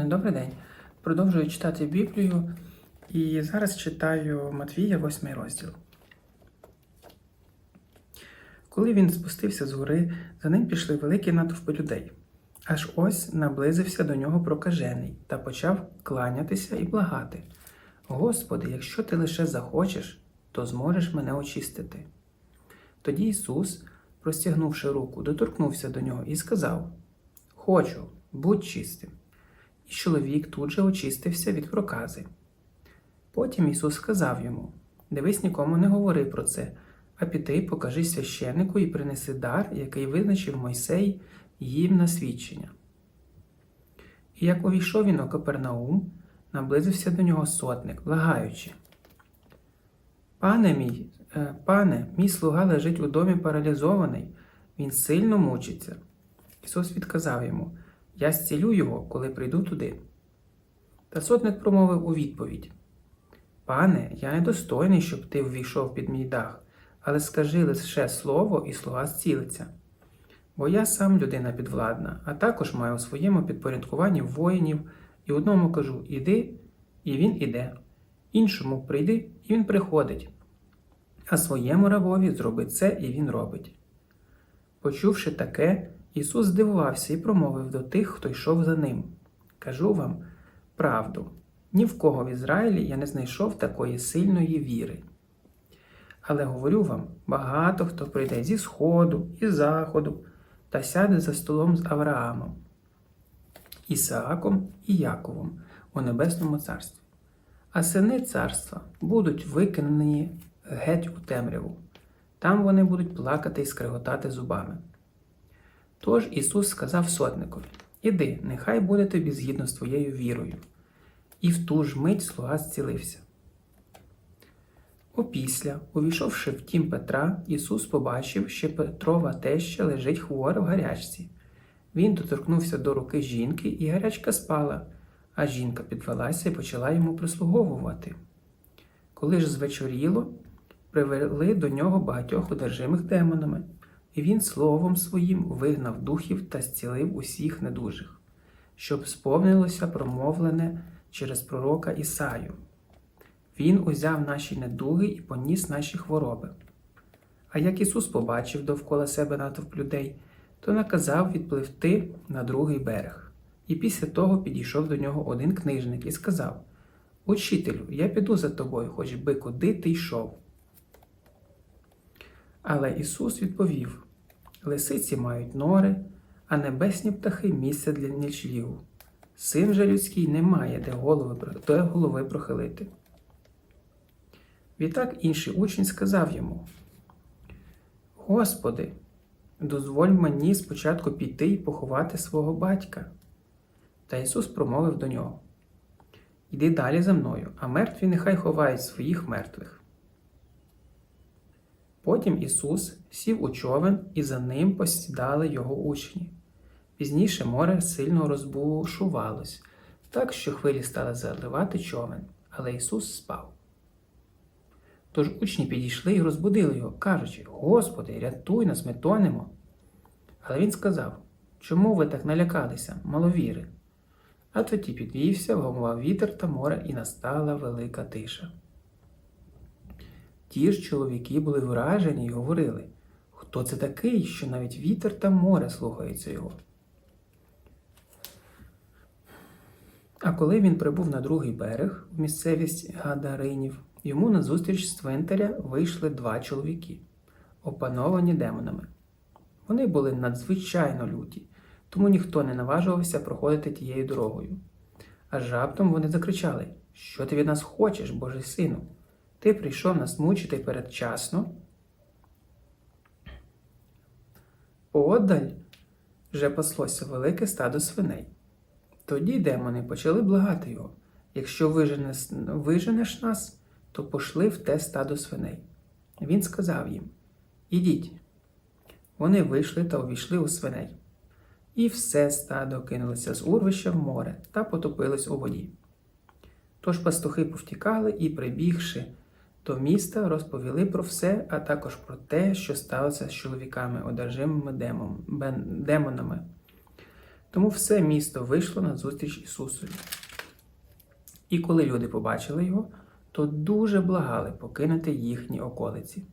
Е, Добрий день. Продовжую читати Біблію і зараз читаю Матвія, 8 розділ. Коли він спустився з гори, за ним пішли великі натовпи людей. Аж ось наблизився до нього прокажений та почав кланятися і благати. Господи, якщо ти лише захочеш, то зможеш мене очистити. Тоді Ісус, простягнувши руку, доторкнувся до нього і сказав: Хочу, будь чистим. І чоловік тут же очистився від прокази. Потім Ісус сказав йому: Дивись, нікому не говори про це, а піти покажи священнику і принеси дар, який визначив Мойсей їм на свідчення. І як увійшов він у Капернаум, наблизився до нього сотник, благаючи. Пане мій, е, пане, мій слуга лежить у домі паралізований, він сильно мучиться. Ісус відказав йому: Я зцілю його, коли прийду туди. Та сотник промовив у відповідь: Пане, я недостойний, щоб ти ввійшов під мій дах, але скажи лише слово, і слуга зцілиться. Бо я сам людина підвладна, а також маю у своєму підпорядкуванні воїнів, і одному кажу іди, і він іде, іншому прийди, і він приходить, а своєму рабові зроби це, і він робить. Почувши таке, Ісус здивувався і промовив до тих, хто йшов за ним. Кажу вам правду, ні в кого в Ізраїлі я не знайшов такої сильної віри. Але говорю вам, багато хто прийде зі сходу і заходу та сяде за столом з Авраамом, Ісааком і Яковом у Небесному Царстві. А сини царства будуть викинені геть у темряву. Там вони будуть плакати і скриготати зубами. Тож Ісус сказав сотникові: Іди, нехай буде тобі згідно з твоєю вірою. І в ту ж мить слуга зцілився. Опісля, увійшовши в тім Петра, Ісус побачив, що Петрова теща лежить хвора в гарячці. Він доторкнувся до руки жінки, і гарячка спала, а жінка підвелася і почала йому прислуговувати. Коли ж звечоріло, привели до нього багатьох одержимих демонами, і він словом своїм вигнав духів та зцілив усіх недужих, щоб сповнилося промовлене через пророка Ісаю. Він узяв наші недуги і поніс наші хвороби. А як Ісус побачив довкола себе натовп людей, то наказав відпливти на другий берег. І після того підійшов до нього один книжник і сказав: Учителю, я піду за тобою, хоч би куди ти йшов. Але Ісус відповів: Лисиці мають нори, а небесні птахи місце для нічлігу. Син же людський не має де голови, де голови прохилити. Відтак інший учень сказав йому: Господи, дозволь мені спочатку піти і поховати свого батька. Та Ісус промовив до нього: Йди далі за мною, а мертві нехай ховають своїх мертвих. Потім Ісус сів у човен, і за ним посідали його учні. Пізніше море сильно розбушувалось, так що хвилі стали заливати човен, але Ісус спав. Тож учні підійшли і розбудили його, кажучи: Господи, рятуй нас, ми тонемо. Але він сказав: Чому ви так налякалися, маловіри? А тоді підвівся, вгомував вітер та море, і настала велика тиша. Ті ж чоловіки були вражені і говорили, хто це такий, що навіть вітер та море слухаються його. А коли він прибув на другий берег в місцевість Гадаринів, йому назустріч з цвинтаря вийшли два чоловіки, опановані демонами. Вони були надзвичайно люті, тому ніхто не наважувався проходити тією дорогою. Аж раптом вони закричали: Що ти від нас хочеш, Божий сину? Ти прийшов нас мучити передчасно. Поодаль вже паслося велике стадо свиней. Тоді демони почали благати його якщо виженеш, нас, то пошли в те стадо свиней. Він сказав їм Ідіть. Вони вийшли та увійшли у свиней. І все стадо кинулося з урвища в море та потопилось у воді. Тож пастухи повтікали і, прибігши до міста, розповіли про все, а також про те, що сталося з чоловіками, одержимими демонами. Тому все місто вийшло на зустріч Ісусові. І коли люди побачили його, то дуже благали покинути їхні околиці.